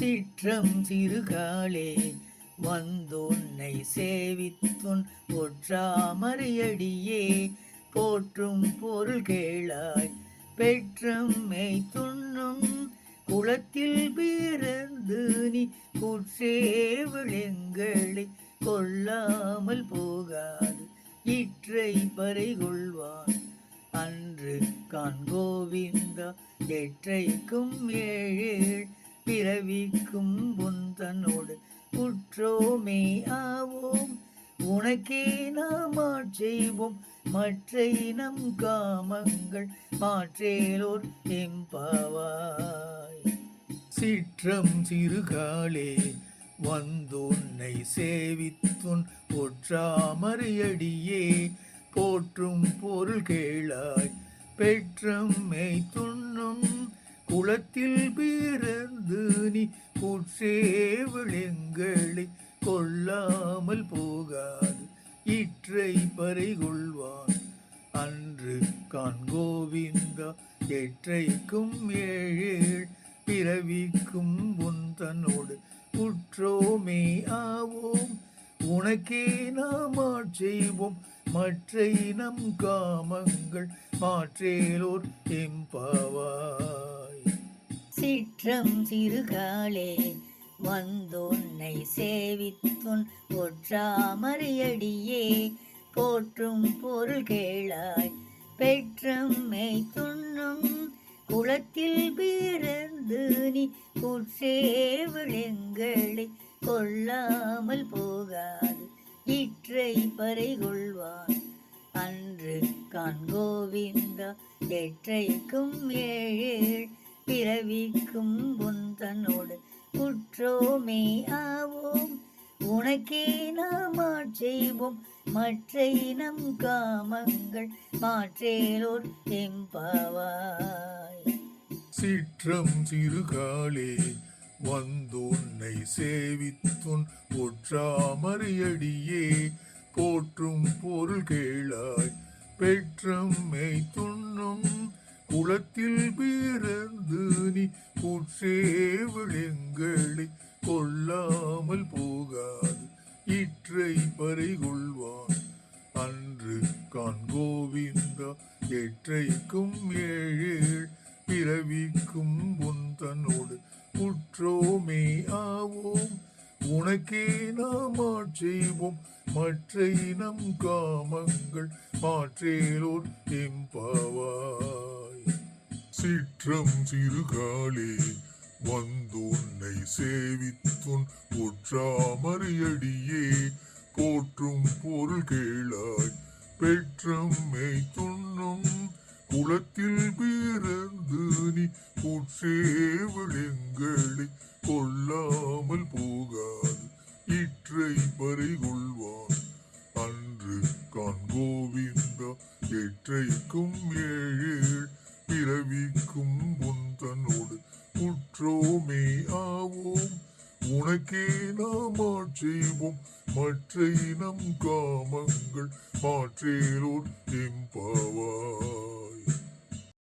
சிற்றம் சிறுகாலே வந்துன்னை சேவித்துன் ஒற்றாமறியடியே போற்றும் பொருள் கேளாய் பெற்றம் மெய் துண்ணும் குளத்தில் பிறந்து நீ குற்றேவிளங்களை கொள்ளாமல் போகாது இற்றை பறை கொள்வான் அன்று காண்கோவிந்தா எற்றைக்கும் ஏழேழ் பிறவிக்கும் புந்தனோடு உற்றோமே ஆவோம். உனக்கே நாம் செய்வோம். மற்ற இனம் காமங்கள் மாற்றேலோர் எம்பாவாய். சிற்றம் சிறுகாலே வந்துன்னை சேவித்துன் ஒற்றாமறியடியே போற்றும் பொருள் கேளாய் பெற்றம் பெற்றம்மை துண்ணும் குளத்தில் பிறந்து நீ குற்றேவிளங்களை கொள்ளாமல் போகாது இற்றை பறை கொள்வான் அன்று காண்கோவிந்தா எற்றைக்கும் ஏழேழ் பிறவிக்கும் உன் தன்னோடு உற்றோமே ஆவோம். உனக்கே நாம் செய்வோம் மற்றை நம் காமங்கள் மாற்றேலோர் எம்பாவா சிற்றம் சிறுகாலே வந்துன்னை சேவித்துன் ஒற்றாமறியடியே போற்றும் பொருள் கேளாய் பெற்றம்மை துண்ணும் குளத்தில் பிறந்து நீ குற்றேவிளங்களை கொள்ளாமல் போகாது இற்றை பறை கொள்வான் அன்று கான் கோவிந்தா எற்றைக்கும் ஏழேழ் பிறவிக்கும் உன் குற்றோமே ஆவோம். உனக்கே நாம் செய்வோம். மற்ற இனம் காமங்கள் மாற்றேலோர் எம்பாவாய் சிற்றம் சிறுகாலே வந்துன்னை சேவித்துன் ஒற்றாமறியடியே. போற்றும் பொருள் கேளாய் பெற்றம் மெய் துண்ணும் குளத்தில் பிறந்து இல்லாமல் போகாது இற்றை பறை கொள்வான் அன்று காண்கோவிந்தா எற்றைக்கும் ஏழேழ் பிறவிக்கும் உன் தன்னோடு உற்றோமே ஆவோம். உனக்கே நாம் செய்வோம் மற்ற இனம் காமங்கள் மாற்றேலோர் எம்பாவாய். சிற்றம் சிறுகாலே வந்தோன் சேவித்துன் ஒற்றாமறியடியே போற்றும் பொருள் கேளாய் பெற்றம்மை துண்ணும் குளத்தில் பிறந்து நீ குற்றேவிளங்களை கொள்ளாமல் போகாது இற்றை பறை கொள்வான் அன்று காண்கோவிந்தா எற்றைக்கும் ஏ மற்றோமே ஆவோம். உனக்கே நாம் ஆட்சேவோம் மற்ற இனம் காமங்கள். மாற்றேலோர் எம்பாவாய்